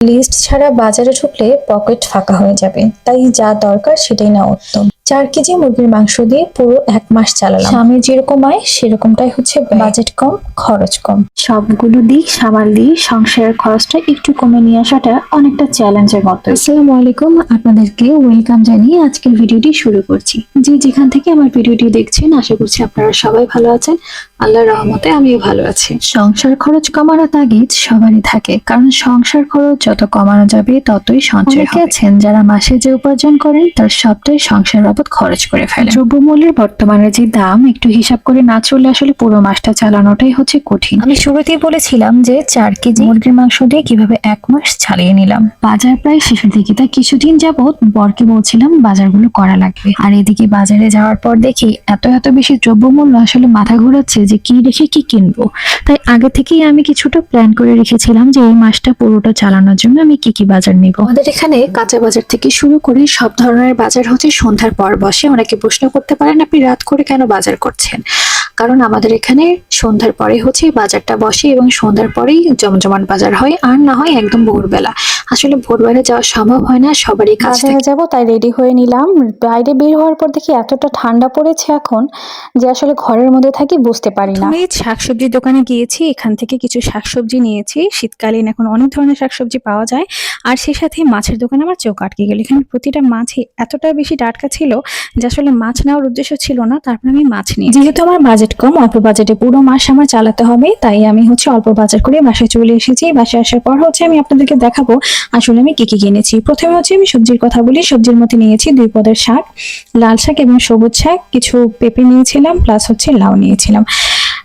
List ছাড়া বাজারে ঢুকলে পকেট ফাঁকা হয়ে যাবে তাই যা দরকার সেটাই না উত্তম। চার কেজি মুরগির মাংস দিয়ে পুরো এক মাস চালালাম। স্বামীর যেরকম আয় সেরকমটাই হচ্ছে বাজেট কম খরচ কম। সবগুলো দিক সামাল দিয়ে সংসারের খরচটা একটু কমে নিয়ে আসাটা অনেকটা চ্যালেঞ্জের মতো। আসসালামু আলাইকুম আপনাদেরকে ওয়েলকাম জানিয়ে আজকের ভিডিওটি শুরু করছি। যে যেখান থেকে আমার ভিডিওটি দেখছেন আশা করছি আপনারা সবাই ভালো আছেন। আল্লাহর রহমতে আমিও ভালো আছি। সংসার খরচ কমানো তাগিদ সবারই থাকে কারণ সংসার খরচ যত কমানো যাবে ততই সঞ্চয় আছেন যারা মাসে যে উপার্জন করেন তার সবটাই সংসার বাবদ খরচ করে ফেলেন দ্রব্যমূল্যের বর্তমানে যে দাম একটু হিসাব করে না চললে আসলে পুরো মাসটা চালানোটাই হচ্ছে কঠিন। আমি শুরুতেই বলেছিলাম যে চার কেজি মুরগির মাংস দিয়ে কীভাবে এক মাস চালিয়ে নিলাম। বাজার প্রায় শেষের দিকে। তাই কিছুদিন যাবত বরকে বলছিলাম বাজারগুলো করা লাগবে। আর এদিকে বাজারে যাওয়ার পর দেখি এত এত বেশি দ্রব্যমূল্য আসলে মাথা ঘোরাচ্ছে যে কি রেখে কি কিনবো। তাই আগে থেকেই আমি কিছুটা প্ল্যান করে রেখেছিলাম যে এই মাসটা পুরোটা চালানোর জন্য আমি কি কি বাজার নিব। আমাদের এখানে কাঁচা বাজার থেকে শুরু করে সব ধরনের বাজার হচ্ছে সন্ধ্যার পর বসে অনেকে প্রশ্ন করতে পারেন আপনি রাত করে কেন বাজার করছেন? কারণ আমাদের এখানে সন্ধ্যার পরে হচ্ছে বাজারটা বসে এবং সন্ধ্যার পরেই জমজমাট বাজার হয় আর না হয় একদম ভোরবেলা। আসলে ভোরবেলা যাওয়া সম্ভব হয় না সবারই বাজারে যাব তাই রেডি হয়ে নিলাম। বাইরে বের হওয়ার পর দেখি এতটা ঠান্ডা পড়েছে এখন যে আসলে ঘরের মধ্যে থাকি বুঝতে পারি না। আমি শাকসবজির দোকানে গিয়েছি এখান থেকে কিছু শাকসবজি নিয়েছি। শীতকালীন এখন অনেক ধরনের শাকসবজি পাওয়া যায়। আর সেই সাথে মাছের দোকানে আমার চোখ আটকে গেল। এখানে প্রতিটা মাছই এতটা বেশি টাটকা ছিল যে আসলে মাছ নেওয়ার উদ্দেশ্য ছিল না তারপর আমি মাছ নিয়ে যেহেতু আমার বাজেট কম, অল্প বাজেটে পুরো মাস আমার চালাতে হবে, তাই আমি হচ্ছে অল্প বাজার করে বাসায় চলে এসেছি। বাসায় আসার পর হচ্ছে আমি আপনাদেরকে দেখাবো আসলে আমি কি কি কিনেছি। প্রথমে হচ্ছে আমি সবজির কথা বলি, সবজির মধ্যে নিয়েছি দুই পদের শাক, লাল শাক এবং সবুজ শাক, কিছু পেঁপে নিয়েছিলাম প্লাস হচ্ছে লাউ নিয়েছিলাম।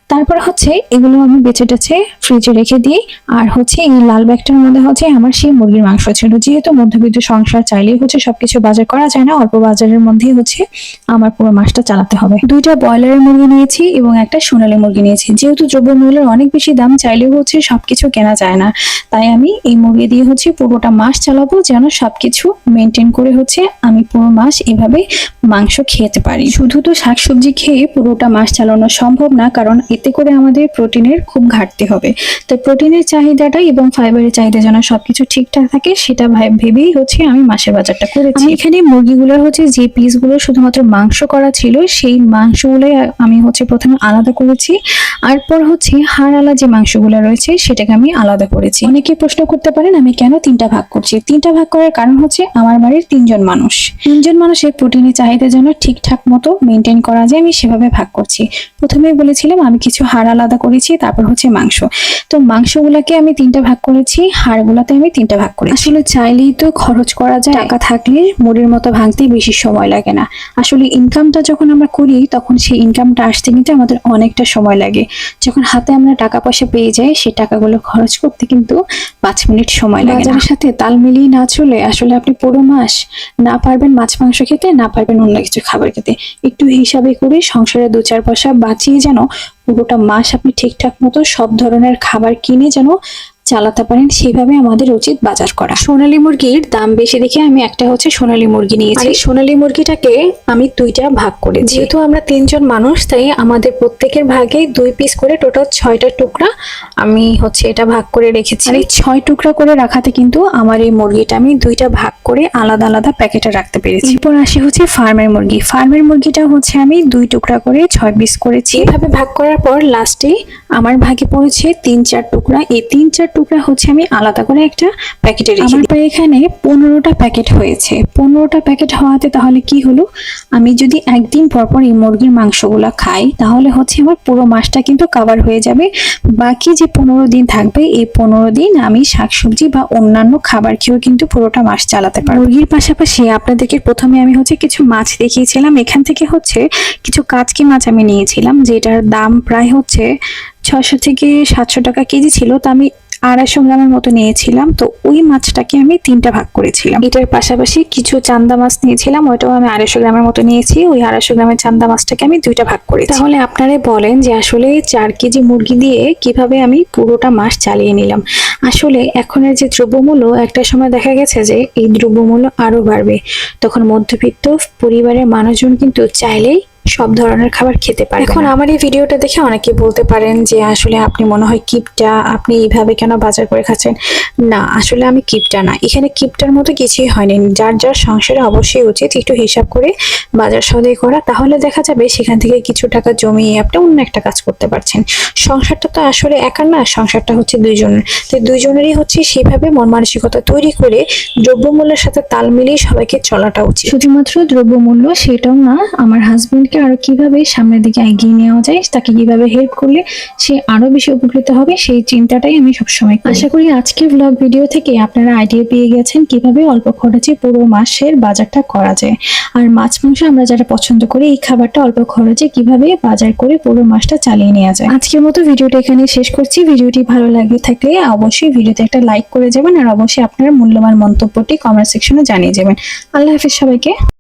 তারপর হচ্ছে এগুলো আমি বেছে টেছে ফ্রিজে রেখে দিই। আর হচ্ছে এই লাল ব্যাগটার মধ্যে হচ্ছে আমার সেই মুরগির মাংস ছিল। যেহেতু মধ্যবিত্ত সংসার চাইলেই হচ্ছে সবকিছু বাজার করা যায় না, অল্প বাজারের মধ্যেই হচ্ছে আমার পুরো মাসটা চালাতে হবে। দুইটা ব্রয়লারের মুরগি নিয়েছি এবং একটা সোনালী মুরগি নিয়েছি। যেহেতু দ্রব্যমূল্যের অনেক বেশি দাম, চাইলেও হচ্ছে সবকিছু কেনা যায় না। তাই আমি এই মুরগি দিয়ে হচ্ছে পুরোটা মাস চালাবো যেন সবকিছু মেনটেন করে হচ্ছে আমি পুরো মাস এভাবে মাংস খেতে পারি। শুধু তো শাকসবজি খেয়ে পুরোটা মাস চালানো সম্ভব না, কারণ এতে করে আমাদের প্রোটিনের খুব ঘাটতি হবে। তো প্রোটিনের চাহিদাটা এবং ফাইবারের চাহিদা যেন সবকিছু ঠিকঠাক থাকে সেটা ভেবেই হচ্ছে আমি মাসের বাজারটা করেছি। এখানে মুরগিগুলোর হচ্ছে যে পিসগুলো শুধুমাত্র মাংস করা ছিল সেই মাংসগুলোই আমি হচ্ছে প্রথমে আলাদা করেছি। আর পর হচ্ছে হাড়ালা যে মাংসগুলো রয়েছে সেটাকে আমি আলাদা করেছি। অনেকে প্রশ্ন করতে পারেন আমি কেন তিনটা ভাগ করছি? তিনটা ভাগ করার কারণ হচ্ছে আমার বাড়ির তিনজন মানুষ। তিনজন মানুষের প্রোটিনের চাহিদা যেন ঠিকঠাক মতো মেনটেন করা যায় আমি সেভাবে ভাগ করছি। প্রথমে বলেছিলাম আমি কিছু হাড় আলাদা করেছি, তারপর হচ্ছে মাংস। তো মাংসগুলোকে আমি তিনটা ভাগ করেছি, হাড়গুলোতে আমি তিনটা ভাগ করেছি। আসলে চাইলেই তো খরচ করা যায়। টাকা থাকলে মুড়ির মতো ভাঙতে বেশি সময় লাগে না। আসলে ইনকামটা যখন আমরা করি, তখন সেই ইনকামটা আসতে কিন্তু আমাদের অনেকটা সময় লাগে। যখন হাতে আমরা টাকা পয়সা পেয়ে যাই, সেই টাকাগুলো খরচ করতে কিন্তু পাঁচ মিনিট সময় লাগে বাজারের সাথে তাল মিলিয়ে না চলে আসলে আপনি পুরো মাস না পারবেন মাছ, মাংস খেতে, না পারবেন অন্য কিছু খাবার খেতে। একটু হিসাবে করে সংসারে দু চার পয়সা বাঁচিয়ে যেন পুরোটা মাস আপনি ঠিকঠাক মতো সব ধরনের খাবার কিনে যেন চালাতে পারেন সেইভাবে আমাদের উচিত বাজার করা। সোনালী মুরগির দাম বেশি দেখে আমি একটা হচ্ছে সোনালী মুরগি নিয়েছি। সোনালী মুরগিটাকে আমি দুইটা ভাগ করে যেহেতু আমরা তিনজন মানুষ তাই আমাদের প্রত্যেকের ভাগে দুই পিস করে টোটাল ছয়টা টুকরা আমি হচ্ছে এটা ভাগ করে রেখেছি। আর এই ছয় টুকরা করে রাখাতে কিন্তু আমার এই মুরগিটা আমি দুইটা ভাগ করে আলাদা আলাদা প্যাকেটে রাখতে পেরেছি। এরপর আসি হচ্ছে ফার্মের মুরগি। ফার্মের মুরগিটা হচ্ছে আমি দুই টুকরা করে ছয় পিস করেছি। এভাবে ভাগ করার পর লাস্টে আমার ভাগে পড়েছে তিন চার টুকরা। এই তিন চার টুকরা হচ্ছে আমি আলাদা করে একটা প্যাকেটে রেখে আমার এখানে পনেরোটা প্যাকেট হয়েছে। পনেরোটা প্যাকেট হওয়াতে তাহলে কি হলো? আমি যদি একদিন পর পর এই মুরগির মাংসগুলো খাই তাহলে হচ্ছে আমার পুরো মাসটা কিন্তু কাভার হয়ে যাবে। বাকি যে পনেরো দিন থাকবে এই পনেরো দিন আমি শাকসবজি বা অন্যান্য খাবার খেয়েও কিন্তু পুরোটা মাস চালাতে পারব। মুরগির পাশাপাশি আপনাদেরকে প্রথমে আমি হচ্ছে কিছু মাছ দেখিয়েছিলাম। এখান থেকে হচ্ছে কিছু কাচকি মাছ আমি নিয়েছিলাম যেটার দাম প্রায় হচ্ছে ছশো থেকে সাতশো টাকা কেজি ছিল। তা আমি আড়াইশো গ্রামের মতো নিয়েছিলাম, তো ওই মাছটাকে আমি তিনটা ভাগ করেছিলাম। এটার পাশাপাশি কিছু চান্দা মাছ নিয়েছিলাম, ওইটাও আমি আড়াইশো গ্রামের মতো নিয়েছি, ওই আড়াইশো গ্রামের চান্দা মাছটাকে আমি দুইটা ভাগ করি তাহলে আপনারা বলেন যে আসলে চার কেজি মুরগি দিয়ে কীভাবে আমি পুরোটা মাস চালিয়ে নিলাম। আসলে এখনের যে দ্রব্যমূল্য, একটা সময় দেখা গেছে যে এই দ্রব্যমূল্য আরও বাড়বে। তখন মধ্যবিত্ত পরিবারের মানুষজন কিন্তু চাইলেই সব ধরনের খাবার খেতে পারে এখন আমার এই ভিডিওটা দেখে অনেকে বলতে পারেন যে আসলে আপনি মনে হয় কিপটা আপনি এইভাবে কেন বাজার করে খাচ্ছেন? না আসলে আমি কিপটা না। এখানে কিপটার মতো কিছুই হয়নি। যার যার সংসারে অবশ্যই উচিত একটু হিসাব করে বাজার সদাই করা। তাহলে দেখা যাবে সেখান থেকে কিছু টাকা জমিয়ে আপনি অন্য একটা কাজ করতে পারছেন। সংসারটা তো আসলে একার না সংসারটা হচ্ছে দুইজনের তো দুইজনেরই হচ্ছে সেভাবে মন মানসিকতা তৈরি করে দ্রব্যমূল্যের সাথে তাল মিলিয়ে সবাইকে চলাটা উচিত। শুধুমাত্র দ্রব্যমূল্য সেটাও না আমার হাজবেন্ডকে আরও কীভাবে সামনের দিকে এগিয়ে নেওয়া যায়, তাকে কীভাবে হেল্প করলে সে আরও বেশি উপকৃত হবে, সেই চিন্তাটাই আমি সবসময় আশা করি আজকের ব্লগ ভিডিও থেকে আপনারা আইডিয়া পেয়ে গেছেন কীভাবে অল্প খরচে পুরো মাসের বাজারটা করা যায়। আর মাছ, মাংস আমরা যারা পছন্দ করি, এই খাবারটা অল্প খরচে কীভাবে বাজার করে পুরো মাসটা চালিয়ে নেওয়া যায়। আজকের মতো ভিডিওটা এখানে শেষ করছি। ভিডিওটি ভালো লাগে থাকলে অবশ্যই ভিডিওতে একটা লাইক করে যাবেন, আর অবশ্যই আপনার মূল্যবান মন্তব্যটি কমেন্ট সেকশনে জানিয়ে যাবেন। আল্লাহ হাফিজ সবাইকে।